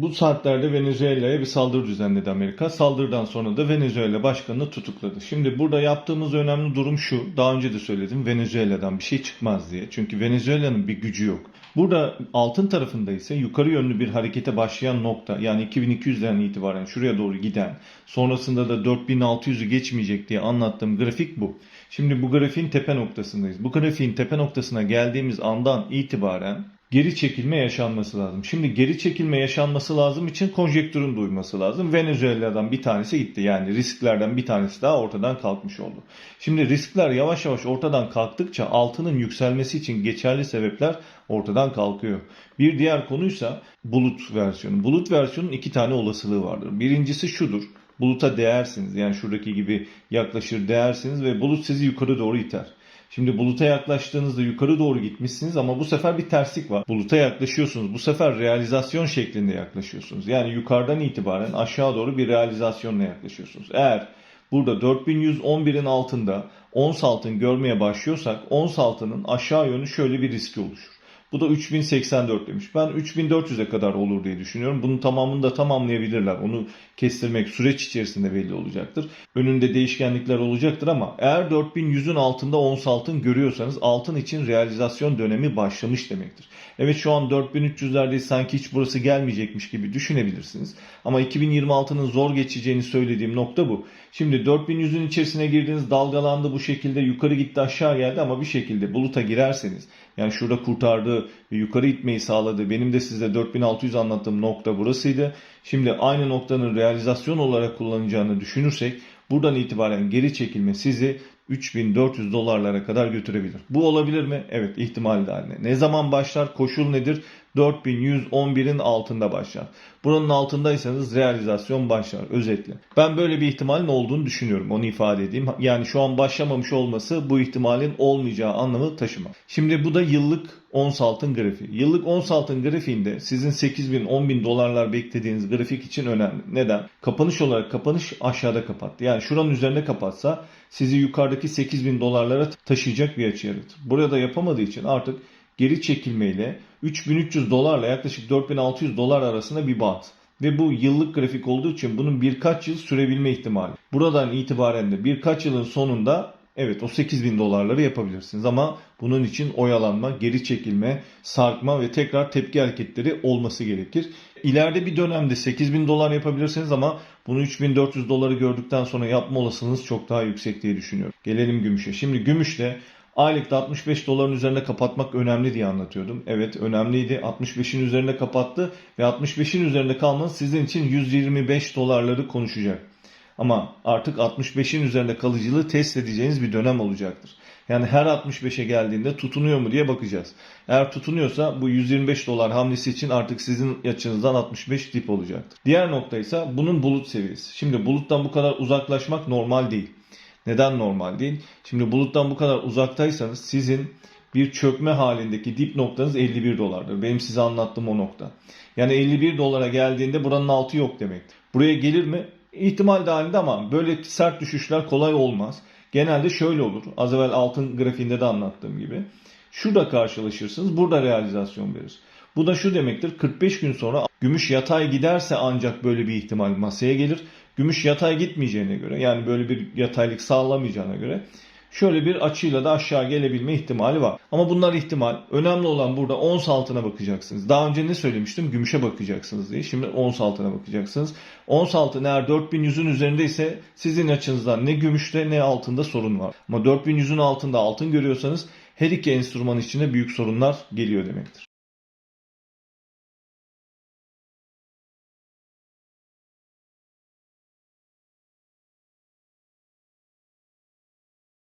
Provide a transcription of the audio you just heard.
Bu saatlerde Venezuela'ya bir saldırı düzenledi Amerika. Saldırıdan sonra da Venezuela başkanını tutukladı. Şimdi burada yaptığımız önemli durum şu. Daha önce de söyledim Venezuela'dan bir şey çıkmaz diye. Çünkü Venezuela'nın bir gücü yok. Burada altın tarafında ise yukarı yönlü bir harekete başlayan nokta yani 2200'den itibaren şuraya doğru giden sonrasında da 4600'ü geçmeyecek diye anlattığım grafik bu. Şimdi bu grafiğin tepe noktasındayız. Bu grafiğin tepe noktasına geldiğimiz andan itibaren geri çekilme yaşanması lazım. Şimdi geri çekilme yaşanması lazım için konjektürün duyması lazım. Venezuela'dan bir tanesi gitti. Yani risklerden bir tanesi daha ortadan kalkmış oldu. Şimdi riskler yavaş yavaş ortadan kalktıkça altının yükselmesi için geçerli sebepler ortadan kalkıyor. Bir diğer konuysa bulut versiyonu. Bulut versiyonun iki tane olasılığı vardır. Birincisi şudur. Buluta değersiniz. Yani şuradaki gibi yaklaşır değersiniz ve bulut sizi yukarı doğru iter. Şimdi buluta yaklaştığınızda yukarı doğru gitmişsiniz ama bu sefer bir terslik var. Buluta yaklaşıyorsunuz. Bu sefer realizasyon şeklinde yaklaşıyorsunuz. Yani yukarıdan itibaren aşağı doğru bir realizasyonla yaklaşıyorsunuz. Eğer burada 4111'in altında ons altın görmeye başlıyorsak ons altının aşağı yönü şöyle bir riski oluşur. Bu da 3084 demiş. Ben 3400'e kadar olur diye düşünüyorum. Bunun tamamını da tamamlayabilirler. Onu kestirmek süreç içerisinde belli olacaktır. Önünde değişkenlikler olacaktır ama eğer 4100'ün altında ons altın görüyorsanız altın için realizasyon dönemi başlamış demektir. Evet şu an 4300'lerde sanki hiç burası gelmeyecekmiş gibi düşünebilirsiniz. Ama 2026'nın zor geçeceğini söylediğim nokta bu. Şimdi 4100'ün içerisine girdiğiniz dalgalandı bu şekilde yukarı gitti aşağı geldi ama bir şekilde buluta girerseniz yani şurada kurtardığı ve yukarı itmeyi sağladığı benim de size 4600 anlattığım nokta burasıydı. Şimdi aynı noktanın realizasyon olarak kullanacağını düşünürsek buradan itibaren geri çekilme sizi 3400 dolarlara kadar götürebilir. Bu olabilir mi? Evet ihtimal dahilinde. Ne zaman başlar? Koşul nedir? 4111'in altında başlar. Buranın altındaysanız realizasyon başlar özetle. Ben böyle bir ihtimalin olduğunu düşünüyorum. Onu ifade edeyim. Yani şu an başlamamış olması bu ihtimalin olmayacağı anlamı taşımaz. Şimdi bu da yıllık ons altın grafiği. Yıllık ons altın grafiğinde sizin 8000 10000 dolarlar beklediğiniz grafik için önemli. Neden? Kapanış olarak kapanış aşağıda kapattı. Yani şuranın üzerine kapatsa sizi yukarıdaki 8000 dolarlara taşıyacak bir açı yaratır. Burada yapamadığı için artık geri çekilmeyle 3300 dolarla yaklaşık 4600 dolar arasında bir bant. Ve bu yıllık grafik olduğu için bunun birkaç yıl sürebilme ihtimali. Buradan itibaren de birkaç yılın sonunda evet o 8000 dolarları yapabilirsiniz. Ama bunun için oyalanma, geri çekilme, sarkma ve tekrar tepki hareketleri olması gerekir. İleride bir dönemde 8000 dolar yapabilirsiniz ama bunu 3400 doları gördükten sonra yapma olasılığınız çok daha yüksek diye düşünüyorum. Gelelim gümüşe. Şimdi gümüşte Aylıkta 65 doların üzerine kapatmak önemli diye anlatıyordum. Evet önemliydi. 65'in üzerinde kapattı ve 65'in üzerinde kalmanız sizin için 125 dolarları konuşacak. Ama artık 65'in üzerinde kalıcılığı test edeceğiniz bir dönem olacaktır. Yani her 65'e geldiğinde tutunuyor mu diye bakacağız. Eğer tutunuyorsa bu 125 dolar hamlesi için artık sizin açınızdan 65 dip olacaktır. Diğer nokta ise bunun bulut seviyesi. Şimdi buluttan bu kadar uzaklaşmak normal değil. Neden normal değil? Şimdi buluttan bu kadar uzaktaysanız sizin bir çökme halindeki dip noktanız 51 dolardır. Benim size anlattığım o nokta. Yani 51 dolara geldiğinde buranın altı yok demek. Buraya gelir mi? İhtimal dahilinde ama böyle sert düşüşler kolay olmaz. Genelde şöyle olur. Az evvel altın grafiğinde de anlattığım gibi. Şurada karşılaşırsınız. Burada realizasyon verir. Bu da şu demektir. 45 gün sonra gümüş yatay giderse ancak böyle bir ihtimal masaya gelir. Gümüş yatay gitmeyeceğine göre yani böyle bir yataylık sağlamayacağına göre şöyle bir açıyla da aşağı gelebilme ihtimali var. Ama bunlar ihtimal. Önemli olan burada ons altına bakacaksınız. Daha önce ne söylemiştim? Gümüşe bakacaksınız diye. Şimdi ons altına bakacaksınız. Ons altın eğer 4100'ün üzerindeyse sizin açınızdan ne gümüşte ne altında sorun var. Ama 4100'ün altında altın görüyorsanız her iki enstrüman içinde büyük sorunlar geliyor demektir.